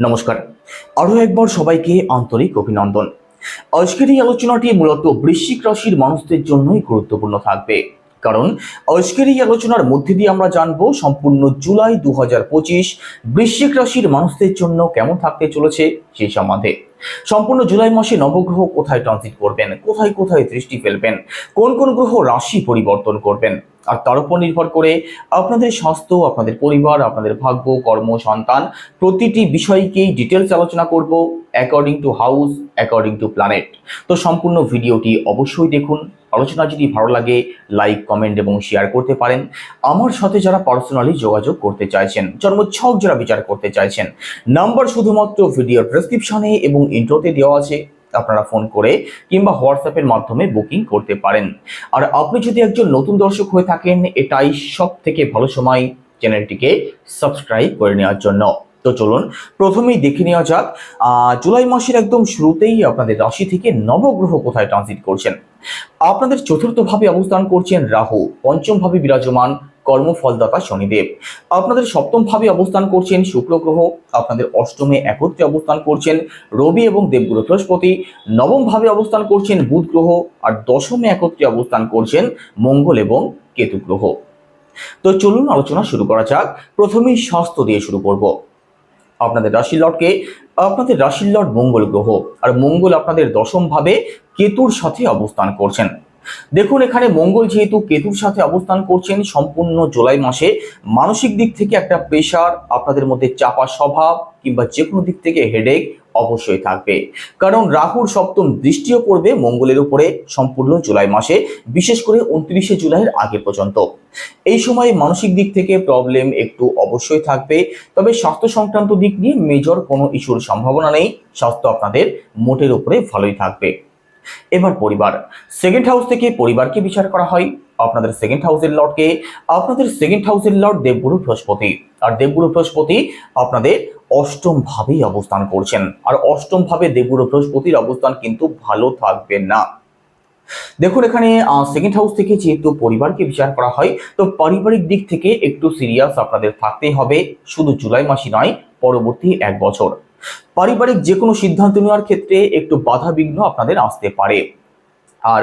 নমস্কার। আরও একবার সবাইকে আন্তরিক অভিনন্দন। আজকের এই আলোচনাটি মূলত বৃশ্চিক রাশির মানুষদের জন্যই গুরুত্বপূর্ণ থাকবে। কারণ আজকের এই আলোচনার মধ্যে দিয়ে আমরা জানব সম্পূর্ণ জুলাই দু হাজার পঁচিশ বৃশ্চিক রাশির মানুষদের জন্য কেমন থাকতে চলেছে সেই সম্বন্ধে। সম্পূর্ণ জুলাই মাসে নবগ্রহ কোথায় ট্রানজিট করবেন, কোথায় কোথায় দৃষ্টি ফেলবেন, কোন কোন গ্রহ রাশি পরিবর্তন করবেন আর তার উপর নির্ভর করে আপনাদের স্বাস্থ্য, আপনাদের পরিবার, আপনাদের ভাগ্য, কর্ম, সন্তান, প্রতিটি বিষয়কেই ডিটেলস আলোচনা করব according to house according to planet তো সম্পূর্ণ ভিডিওটি অবশ্যই দেখুন। আলোচনা যদি ভালো লাগে লাইক কমেন্ট এবং শেয়ার করতে পারেন। আমার সাথে যারা পার্সোনালি যোগাযোগ করতে চাইছেন জন্মছক যারা বিচার করতে চাইছেন নাম্বার শুধুমাত্র ভিডিওর ডেসক্রিপশনে এবং ইন্ট্রোতে দেওয়া আছে। আপনারা ফোন করে কিংবা হোয়াটসঅ্যাপের মাধ্যমে বুকিং করতে পারেন। আর আপনি যদি একজন নতুন দর্শক হয়ে থাকেন, এটাই সব থেকে ভালো সময় চ্যানেলটিকে সাবস্ক্রাইব করে নেওয়ার জন্য। তো চলুন, প্রথমেই দেখে নেওয়া যাক জুলাই মাসের একদম শুরুতেই আপনাদের রাশি থেকে নবগ্রহ কোথায় ট্রানজিট করছেন? আপনাদের চতুর্থ ভাবে অবস্থান করছেন রাহু পঞ্চম ভাবে বিরাজমান কর্মফলদাতা শনিদেব। আপনাদের সপ্তম ভাবে অবস্থান করছেন শুক্র গ্রহ, আপনাদের অষ্টমে একত্রে অবস্থান করছেন রবি এবং দেবগুরু বৃহস্পতি, নবম ভাবে অবস্থান করছেন বুধ গ্রহ, আর দশমে একত্রে অবস্থান করছেন মঙ্গল এবং কেতু গ্রহ। তো চলুন আলোচনা শুরু করা যাক। প্রথমেই স্বাস্থ্য দিয়ে শুরু করব। আপনাদের রাশির লর্ডকে আপনাদের রাশির লর্ড মঙ্গল গ্রহ, আর মঙ্গল আপনাদের দশম ভাবে কেতুর সাথে অবস্থান করছেন। দেখুন, এখানে মঙ্গল যেহেতু কেতুর সাথে অবস্থান করছেন, সম্পূর্ণ জুলাই মাসে, মানসিক দিক থেকে একটা প্রেশার আপনাদের মধ্যে চাপা স্বভাব কিংবা যে কোনো দিক থেকে হেডেক অবশ্যই থাকবে। কারণ রাহুর সপ্তম দৃষ্টিও পড়বে মঙ্গলের উপরে সম্পূর্ণ জুলাই মাসে, বিশেষ করে উনত্রিশে জুলাইয়ের আগে পর্যন্ত। এই সময় মানসিক দিক থেকে প্রবলেম একটু অবশ্যই থাকবে, তবে স্বাস্থ্য সংক্রান্ত দিক নিয়ে মেজর কোনো ইস্যুর সম্ভাবনা নেই, স্বাস্থ্য আপনাদের মোটের উপরে ভালোই থাকবে। এবার পরিবার সেকেন্ড হাউস থেকে পরিবারকে বিচার করা হয়। আপনাদের সেকেন্ড হাউসের লর্ডকে আপনাদের সেকেন্ড হাউসের লর্ড দেবগুরু বৃহস্পতি। আর দেবগুরু বৃহস্পতি আপনাদের অষ্টম ভাবেই অবস্থান করছেন। আর অষ্টম ভাবে দেবগুরু বৃহস্পতির অবস্থান কিন্তু ভালো থাকবে না। দেখুন এখানে সেকেন্ড হাউস থেকে যেহেতু পরিবারকে বিচার করা হয়, তো পারিবারিক দিক থেকে একটু সিরিয়াস আপনাদের থাকতেই হবে। শুধু জুলাই মাসই নয়, পরবর্তী এক বছর। পারিবারিক যে কোনো সিদ্ধান্ত নেওয়ার ক্ষেত্রে একটু বাধা বিঘ্ন আপনাদের আসতে পারে। আর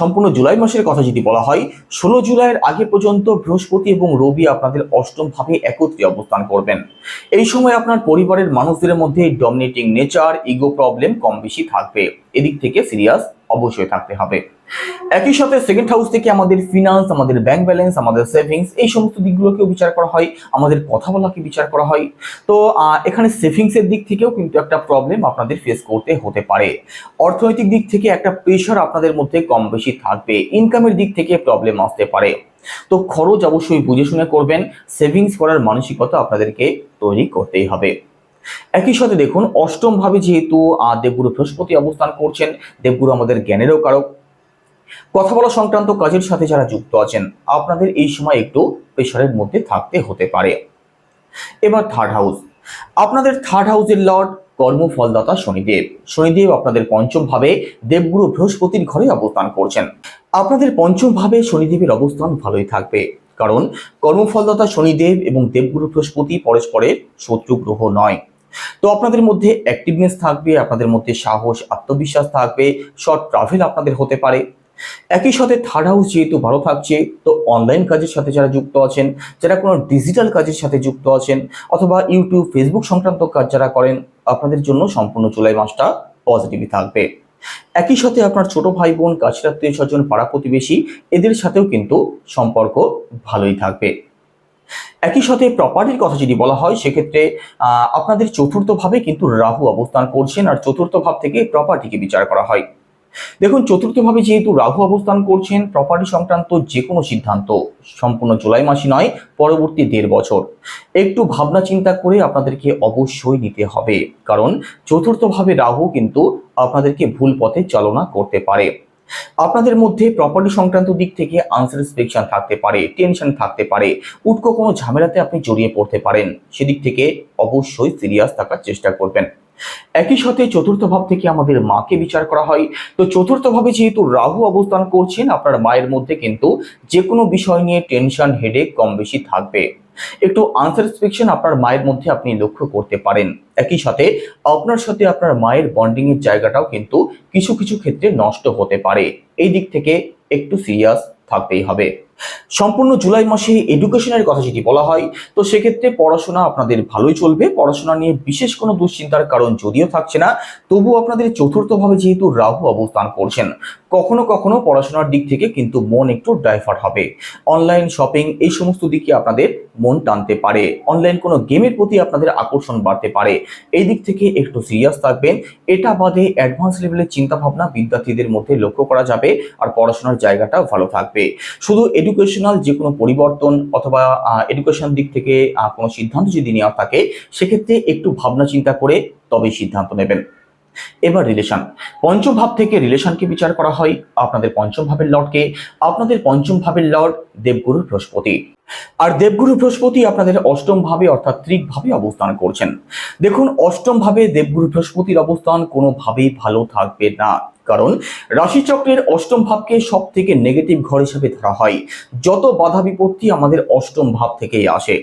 সম্পূর্ণ জুলাই মাসের কথা যদি বলা হয়, ষোলো জুলাইয়ের আগে পর্যন্ত বৃহস্পতি এবং রবি আপনাদের অষ্টম ভাবে একত্রে অবস্থান করবেন। এই সময় আপনার পরিবারের মানুষদের মধ্যে ডমিনেটিং নেচার ইগো প্রবলেম কম বেশি থাকবে। এদিক থেকে সিরিয়াস অবশ্যই থাকতে হবে। একই সাথে সেকেন্ড হাউস থেকে আমাদের ফিনান্স আমাদের ব্যাংক ব্যালেন্স আমাদের সেভিংস এই সমস্ত দিকগুলোকেও বিচার করা হয়, আমাদের কথা বলাকে বিচার করা হয়। তো এখানে সেভিংসের দিক থেকেও কিন্তু একটা প্রবলেম আপনাদের ফেস করতে হতে পারে। অর্থনৈতিক দিক থেকে একটা প্রেশার আপনাদের মধ্যে কম বেশি থাকবে ইনকামের দিক থেকে প্রবলেম আসতে পারে। তো খরচ অবশ্যই বুঝে শুনে করবেন সেভিংস করার মানসিকতা আপনাদেরকে তৈরি করতেই হবে। একই সাথে দেখুন অষ্টম ভাবে যেহেতু দেবগুরু বৃহস্পতি অবস্থান করছেন, দেবগুরু আমাদের জ্ঞানেরও কারক। কথা বলা সংক্রান্ত কাজের সাথে যারা যুক্ত আছেন, আপনাদের এই সময় একটু প্রেশারের মধ্যে থাকতে হতে পারে। এবার থার্ড হাউস আপনাদের থার্ড হাউসের লর্ড কর্মফলদাতা শনিদেব। শনিদেব আপনাদের পঞ্চম ভাবে দেবগুরু বৃহস্পতির ঘরে অবস্থান করছেন। আপনাদের পঞ্চম ভাবে শনিদেবের অবস্থান ভালোই থাকবে, কারণ কর্মফলদাতা শনিদেব এবং দেবগুরু বৃহস্পতি পরস্পরের শত্রু গ্রহ নয়। তো আপনাদের মধ্যে অ্যাক্টিভনেস থাকবে, আপনাদের মধ্যে সাহস, আত্মবিশ্বাস থাকবে শর্ট ট্রাভেল আপনাদের হতে পারে। একই সাথে থার্ড হাউস যেহেতু ভালো থাকছে, তো অনলাইন কাজের সাথে যারা যুক্ত আছেন, যারা কোনো ডিজিটাল কাজের সাথে যুক্ত আছেন, অথবা ইউটিউব ফেসবুক সংক্রান্ত কাজ যারা করেন, আপনাদের জন্য সম্পূর্ণ জুলাই মাসটা পজিটিভই থাকবে। একই সাথে আপনার ছোট ভাই বোন কাছের আত্মীয় স্বজন পাড়া প্রতিবেশী, এদের সাথেও কিন্তু সম্পর্ক ভালোই থাকবে। একই সাথে প্রপার্টির কথা যদি বলা হয়, সেক্ষেত্রে আপনাদের চতুর্থ ভাবে কিন্তু রাহু অবস্থান করছেন, আর চতুর্থ ভাব থেকে প্রপার্টিকে বিচার করা হয়। দেখুন চতুর্থ ভাবে যেহেতু রাহু অবস্থান করছেন প্রপার্টি সংক্রান্ত যে কোনো সিদ্ধান্ত, সম্পূর্ণ জুলাই মাসই নয়, পরবর্তী দেড় বছর। একটু ভাবনা চিন্তা করে আপনাদেরকে অবশ্যই নিতে হবে, কারণ চতুর্থ ভাবে রাহু কিন্তু আপনাদেরকে ভুল পথে চালনা করতে পারে। আপনাদের মধ্যে প্রপার্টি সংক্রান্ত দিক থেকে আনস্যাটিসফ্যাকশন থাকতে পারে টেনশন থাকতে পারে, উটকো কোনো ঝামেলাতে আপনি জড়িয়ে পড়তে পারেন, সেদিক থেকে অবশ্যই সিরিয়াস থাকার চেষ্টা করবেন। একই সাথে চতুর্থ ভাব থেকে আমাদের মাকে বিচার করা হয়। তো চতুর্থ ভাবে যেহেতু রাহু অবস্থান করছেন, আপনার মায়ের মধ্যে কিন্তু যে কোনো বিষয় নিয়ে টেনশন হেডেক কম বেশি থাকবে। একটু আনস্যাটিসফ্যাকশন আপনার মায়ের মধ্যে আপনি লক্ষ্য করতে পারেন। একই সাথে আপনার সাথে আপনার মায়ের বন্ডিং এর জায়গাটাও কিন্তু কিছু কিছু ক্ষেত্রে নষ্ট হতে পারে। এই দিক থেকে একটু সিরিয়াস থাকতেই হবে। সম্পূর্ণ জুলাই মাসে এডুকেশনের কথা যদি বলা হয়, তো সেক্ষেত্রে পড়াশোনা আপনাদের ভালোই চলবে। পড়াশোনা নিয়ে বিশেষ কোনো দুশ্চিন্তার কারণ যদিও থাকছে না তবু আপনাদের চতুর্থভাবে যেহেতু রাহু অবস্থান করছেন, কখনো কখনো পড়াশোনার দিক থেকে কিন্তু মন একটু ডাইভার্ট হবে। অনলাইন শপিং এই সমস্ত দিকে আপনাদের মন টানতে পারে। অনলাইন কোনো গেমের প্রতি আপনাদের আকর্ষণ বাড়তে পারে। এই দিক থেকে একটু সিরিয়াস থাকবেন। এটা বাদে অ্যাডভান্স লেভেলের চিন্তাভাবনা বিদ্যার্থীদের মধ্যে লক্ষ্য করা যাবে, আর পড়াশোনার জায়গাটাও ভালো থাকবে। শুধু এডুকেশনাল যে কোনো পরিবর্তন অথবা এডুকেশন দিক থেকে কোনো সিদ্ধান্ত যদি নেওয়া থাকে, সেক্ষেত্রে একটু ভাবনা চিন্তা করে তবেই সিদ্ধান্ত নেবেন। এবার রিলেশন পঞ্চম ভাব থেকে রিলেশনকে বিচার করা হয়? আপনাদের পঞ্চম ভাবের লর্ডকে আপনাদের পঞ্চম ভাবের লর্ড দেবগুরু বৃহস্পতি। আর দেবগুরু বৃহস্পতি আপনাদের অষ্টম ভাবে অর্থাৎ ত্রিক ভাবে অবস্থান করছেন। দেখুন, অষ্টম ভাবে দেবগুরু বৃহস্পতির অবস্থান কোনোভাবেই ভালো থাকবে না। কারণ রাশিচক্রের অষ্টম ভাবকে সব থেকে নেগেটিভ ঘর হিসেবে ধরা হয়। যত বাধা বিপত্তি আমাদের অষ্টম ভাব থেকেই আসে।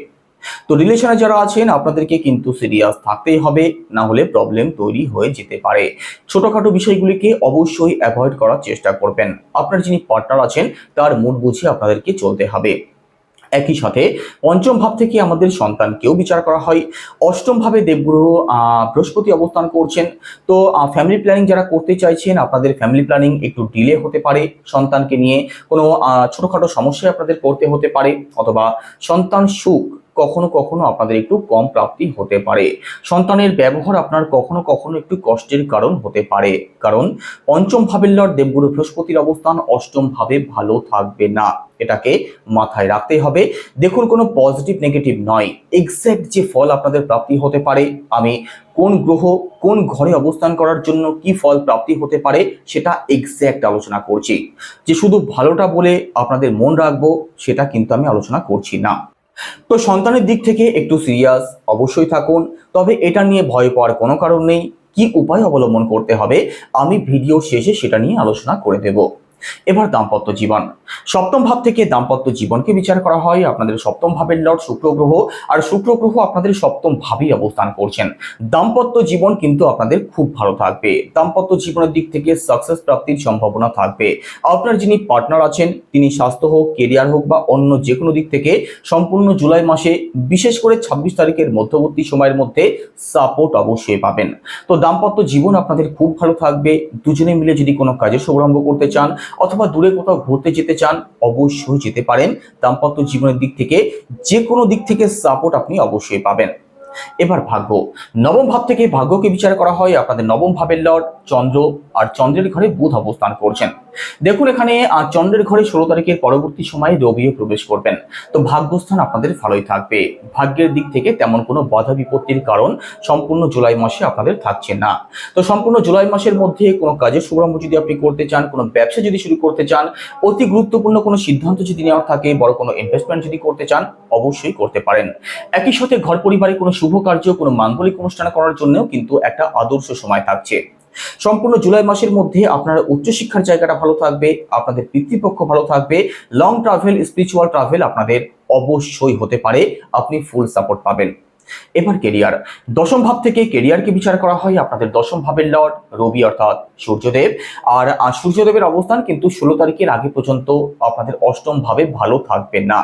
তো রিলেশনে যারা আছেন, আপনাদেরকে কিন্তু সিরিয়াস থাকতেই হবে, না হলে প্রবলেম তৈরি হয়ে যেতে পারে। ছোটখাটো বিষয়গুলিকে অবশ্যই অ্যাভয়েড করার চেষ্টা করবেন। আপনার যিনি পার্টনার আছেন, তার মুড বুঝে আপনাদেরকে চলতে হবে। একই সাথে পঞ্চম ভাব থেকে আমাদের সন্তানকেও বিচার করা হয়। অষ্টম ভাবে দেবগুরু বৃহস্পতি অবস্থান করছেন। তো ফ্যামিলি প্ল্যানিং যারা করতে চাইছেন, আপনাদের ফ্যামিলি প্ল্যানিং একটু ডিলে হতে পারে সন্তানকে নিয়ে। কোনো ছোটখাটো সমস্যায় আপনাদের করতে হতে পারে অথবা সন্তান সুখ কখনো কখনো আপনাদের একটু কম প্রাপ্তি হতে পারে। সন্তানের ব্যবহার আপনার কখনো কখনো একটু কষ্টের কারণ হতে পারে। কারণ পঞ্চম ভাবের লর্ড দেবগুরু বৃহস্পতির অবস্থান অষ্টম ভাবে ভালো থাকবে না। এটাকে মাথায় রাখতে হবে। দেখুন, কোনো পজিটিভ নেগেটিভ নয়। এক্স্যাক্ট যে ফল আপনাদের প্রাপ্তি হতে পারে, আমি কোন গ্রহ কোন ঘরে অবস্থান করার জন্য কি ফল প্রাপ্তি হতে পারে, সেটা এক্স্যাক্ট আলোচনা করছি। যে শুধু ভালোটা বলে আপনাদের মন রাখব, সেটা কিন্তু আমি আলোচনা করছি না। তো সন্তানের দিক থেকে একটু সিরিয়াস অবশ্যই থাকুন, তবে এটা নিয়ে ভয় পাওয়ার কোনো কারণ নেই। কি উপায় অবলম্বন করতে হবে, আমি ভিডিও শেষে সেটা নিয়ে আলোচনা করে দেব। এবার দাম্পত্য জীবন। সপ্তম ভাব থেকে দাম্পত্য জীবনকে বিচার করা হয়। আপনাদের সপ্তম ভাবের লর্ড শুক্র গ্রহ আর শুক্র গ্রহ আপনাদের সপ্তম ভাবেই অবস্থান করছেন। দাম্পত্য জীবন কিন্তু আপনাদের খুব ভালো থাকবে। দাম্পত্য জীবনের দিক থেকে সাকসেস প্রাপ্তির সম্ভাবনা থাকবে। আপনার যিনি পার্টনার আছেন, তিনি স্বাস্থ্য হোক কেরিয়ার হোক বা অন্য যে কোনো দিক থেকে সম্পূর্ণ জুলাই মাসে, বিশেষ করে ছাব্বিশ তারিখের মধ্যবর্তী সময়ের মধ্যে সাপোর্ট অবশ্যই পাবেন। তো দাম্পত্য জীবন আপনাদের খুব ভালো থাকবে। দুজনে মিলে যদি কোনো কাজের শুভারম্ভ করতে চান অথবা দূরে কোথাও ঘুরতে যেতে চান, অবশ্যই যেতে পারেন। দাম্পত্য জীবনের দিক থেকে যে কোনো দিক থেকে সাপোর্ট আপনি অবশ্যই পাবেন। এবার ভাগ্য। নবম ভাব থেকে ভাগ্যকে বিচার করা হয়। আপনাদের নবম ভাবের লর্ড চন্দ্র আর চন্দ্রের ঘরে বুধ অবস্থান করছেন। দেখুন, এখানে চন্দ্রের ঘরে ষোলো তারিখের পরবর্তী সময়ে রবিও প্রবেশ করবেন। তো ভাগ্যস্থান আপনাদের ভালোই থাকবে। ভাগ্যের দিক থেকে তেমন কোনো বাধা বিপত্তির কারণ সম্পূর্ণ জুলাই মাসে আপনাদের থাকছে না। তো সম্পূর্ণ জুলাই মাসের মধ্যে কোনো কাজের শুভারম্ভ যদি আপনি করতে চান, কোনো ব্যবসা যদি শুরু করতে চান, অতি গুরুত্বপূর্ণ কোনো সিদ্ধান্ত যদি নেওয়ার থাকে, বড় কোনো ইনভেস্টমেন্ট যদি করতে চান, অবশ্যই করতে পারেন। একই সাথে ঘর পরিবারে কোনো শুভ কার্য, কোনো মাঙ্গলিক অনুষ্ঠান করার জন্যও কিন্তু একটা আদর্শ সময় থাকছে। সম্পূর্ণ জুলাই মাসের মধ্যে আপনার উচ্চশিক্ষার জায়গাটা ভালো থাকবে, আপনাদের পিতৃপক্ষ ভালো থাকবে লং ট্রাভেল স্পিরিচুয়াল ট্রাভেল আপনাদের অবশ্যই হতে পারে, আপনি ফুল সাপোর্ট পাবেন। এবার কেরিয়ার দশম ভাব থেকে কেরিয়ারকে বিচার করা হয়, আপনাদের দশম ভাবের লর্ড, রবি অর্থাৎ সূর্যদেব। আর সূর্যদেবের অবস্থান কিন্তু ষোলো তারিখের আগে পর্যন্ত আপনাদের অষ্টম ভাবে ভালো থাকবে না।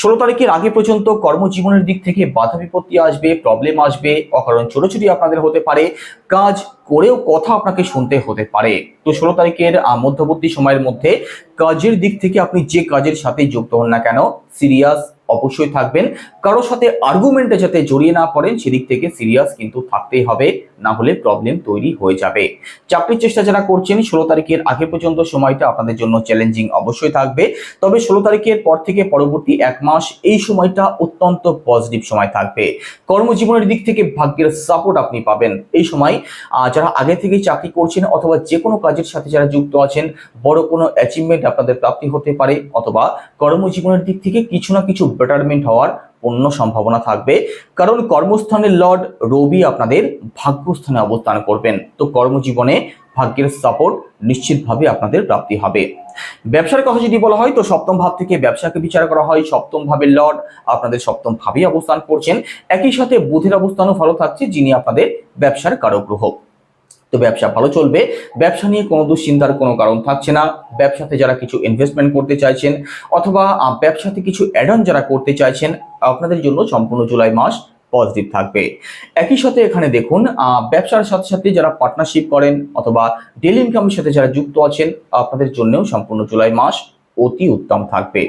ষোলো তারিখের আগে পর্যন্ত কর্মজীবনের দিক থেকে বাধা বিপত্তি আসবে প্রবলেম আসবে, অকারণ ছোটাছুটি আপনাদের হতে পারে। কাজ করেও কথা আপনাকে শুনতে হতে পারে। তো ষোলো তারিখের মধ্যবর্তী সময়ের মধ্যে কাজের দিক থেকে আপনি যে কাজের সাথে যুক্ত হন না কেন সিরিয়াস অবশ্যই থাকবেন। কারোর সাথে আর্গুমেন্টে যাতে জড়িয়ে না পড়েন, সেদিক থেকে সিরিয়াস কিন্তু থাকতেই হবে, না হলে প্রবলেম তৈরি হয়ে যাবে। চাকরির চেষ্টা যারা করছেন, ষোলো তারিখের আগে পর্যন্ত সময়টা আপনাদের জন্য চ্যালেঞ্জিং অবশ্যই থাকবে। তবে ষোলো তারিখের পর থেকে পরবর্তী এক মাস এই সময়টা অত্যন্ত পজিটিভ সময় থাকবে। কর্মজীবনের দিক থেকে ভাগ্যের সাপোর্ট আপনি পাবেন। এই সময় যারা আগে থেকেই চাকরি করছেন অথবা যে কোনো কাজের সাথে যারা যুক্ত আছেন, বড় কোনো অ্যাচিভমেন্ট আপনাদের প্রাপ্তি হতে পারে অথবা কর্মজীবনের দিক থেকে কিছু না কিছু বেটারমেন্ট হওয়ার পূর্ণ সম্ভাবনা থাকবে। কারণ কর্মস্থানের লর্ড রবি আপনাদের ভাগ্যস্থানে অবস্থান করবেন। তো কর্মজীবনে ভাগ্যের সাপোর্ট নিশ্চিতভাবে আপনাদের প্রাপ্তি হবে। ব্যবসার কথা যদি বলা হয়, তো সপ্তম ভাব থেকে ব্যবসাকে বিচার করা হয়। সপ্তম ভাবের লর্ড আপনাদের সপ্তম ভাবে অবস্থান করছেন। একই সাথে বুধের অবস্থানও ভালো থাকছে, যিনি আপনাদের ব্যবসার কারক গ্রহ তো ব্যবসা ভালো চলবে। ব্যবসা নিয়ে কোনো দুশ্চিন্তার কোনো কারণ থাকছে না। ব্যবসাতে যারা কিছু ইনভেস্টমেন্ট করতে চাইছেন, অথবা ব্যবসাতে কিছু অ্যাড অন যারা করতে চাইছেন, আপনাদের জন্য সম্পূর্ণ জুলাই মাস পজিটিভ থাকবে। একই সাথে এখানে দেখুন ব্যবসার সাথে সাথে যারা পার্টনারশিপ করেন অথবা ডেলি ইনকামের সাথে যারা যুক্ত আছেন, আপনাদের জন্যও সম্পূর্ণ জুলাই মাস অতি উত্তম থাকবে।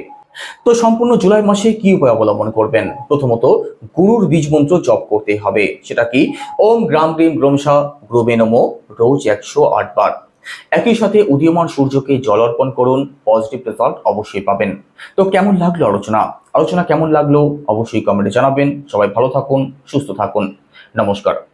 তো সম্পূর্ণ জুলাই মাসে কি উপায় অবলম্বন করবেন? প্রথমত, গুরুর বীজ মন্ত্র জপ করতে হবে। সেটা কি? ওম গ্রাম গ্রীম গ্রমসা গ্রোবে নমো, রোজ একশো আট বার। একই সাথে উদীয়মান সূর্যকে জল অর্পণ করুন পজিটিভ রেজাল্ট অবশ্যই পাবেন। তো কেমন লাগল আলোচনা? আলোচনা কেমন লাগল অবশ্যই কমেন্টে জানাবেন। সবাই ভালো থাকুন সুস্থ থাকুন। নমস্কার।